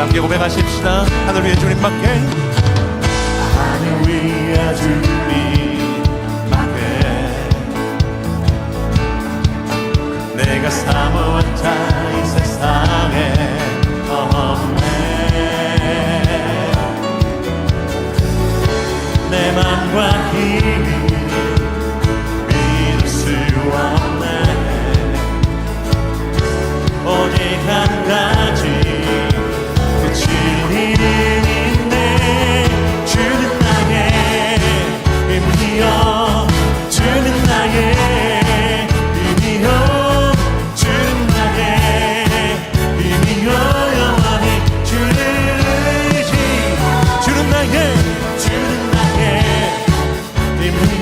함께 고백하십시다. 하늘 위에 주님밖에. 하늘 위에 주님밖에. 내가 사모했다 이 세상에 없네. 내 맘과 기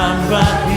I'm.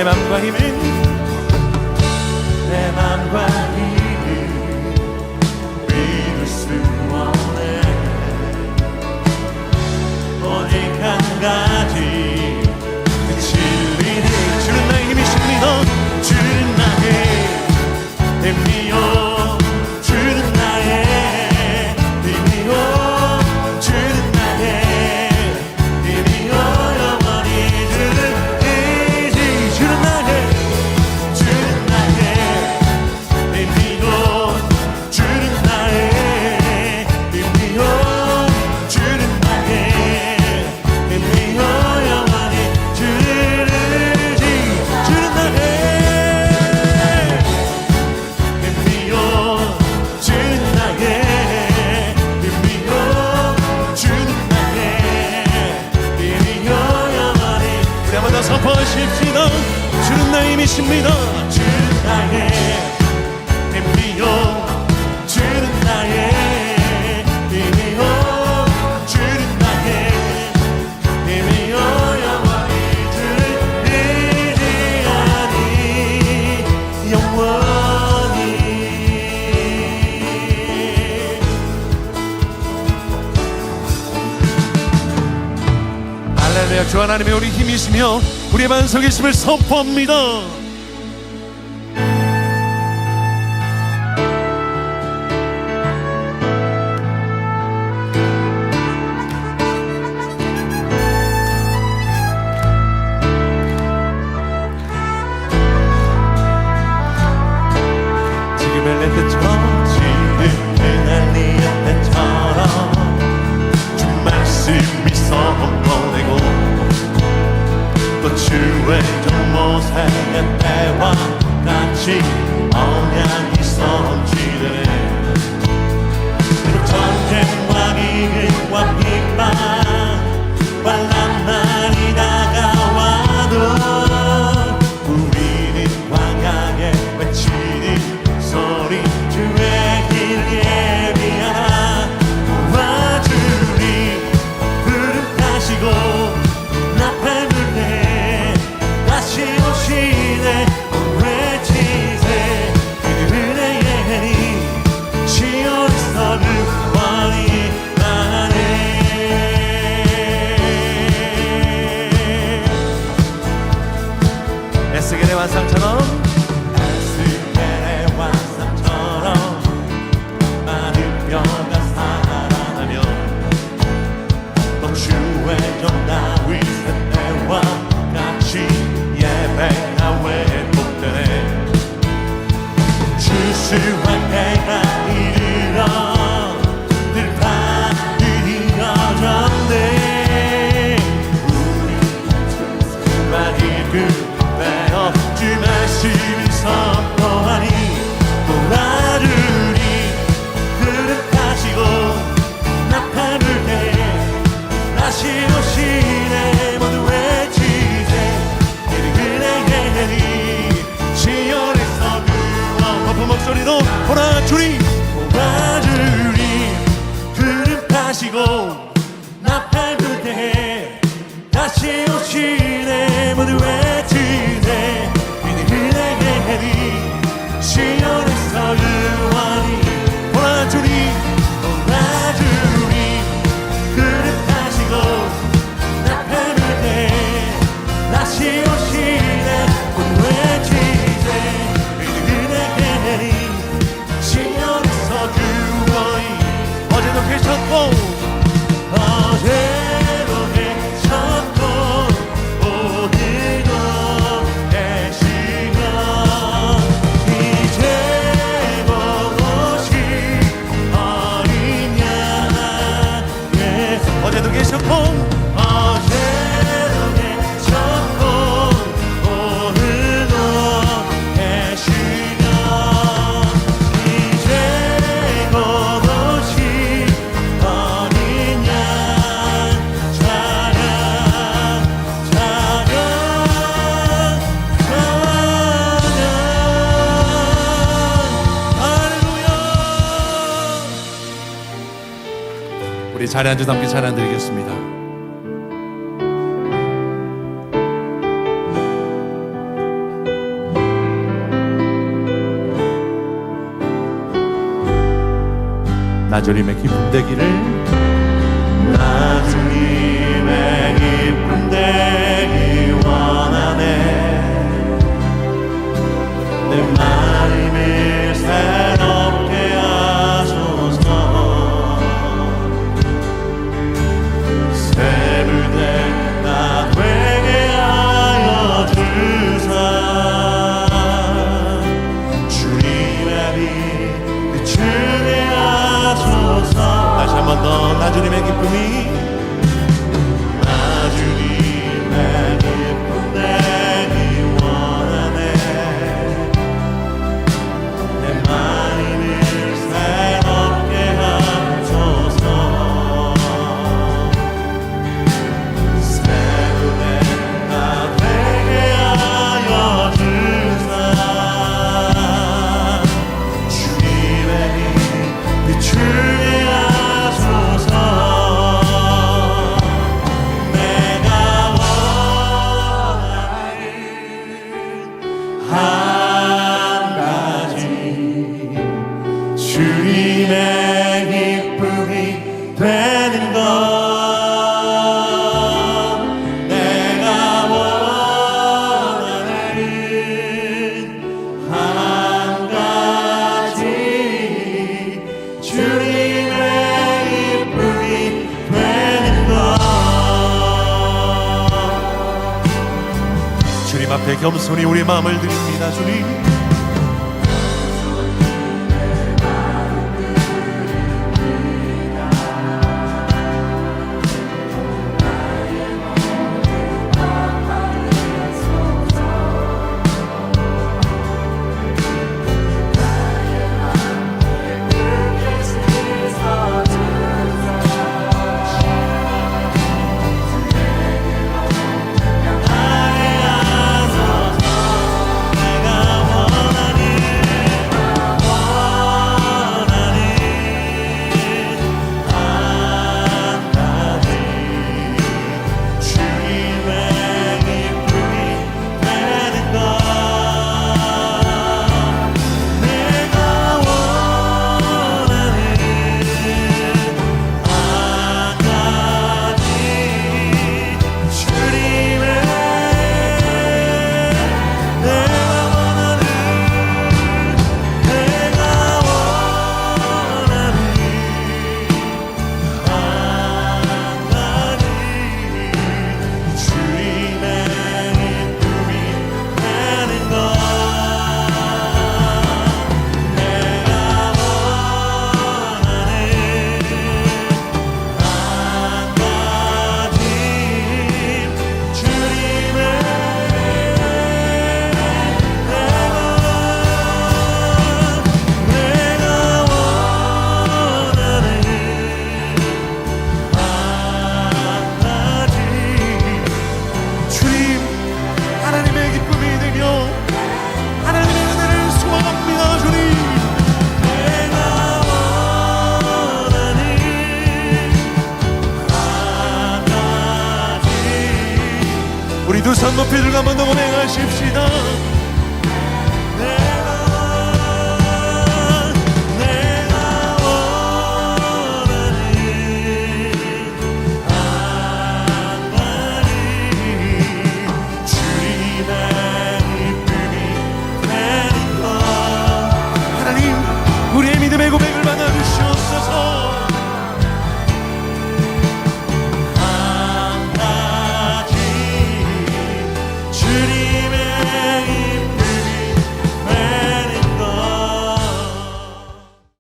내 맘과 힘을. 내 맘과 힘을 믿을 수 없네. 오직 한 가지. 그 진리를 주는 나의 힘이십니다. 주는 나의 할렐루야 주 하나님의 우리 힘이시며 우리의 반석이심을 선포합니다. 지금의 내 뜻처럼 が手は立ち 우리 자리 앉아 함께 찬양 드리겠습니다. 나절임의 기쁨 되기를 나절임 주님의 기쁨이 되는 것. 내가 원하는 한 가지 주님의 기쁨이 되는 것. 주님 앞에 겸손히 우리 마음을 드립니다 주님. 그 산 높이 들고 한번 더 고백하십시다.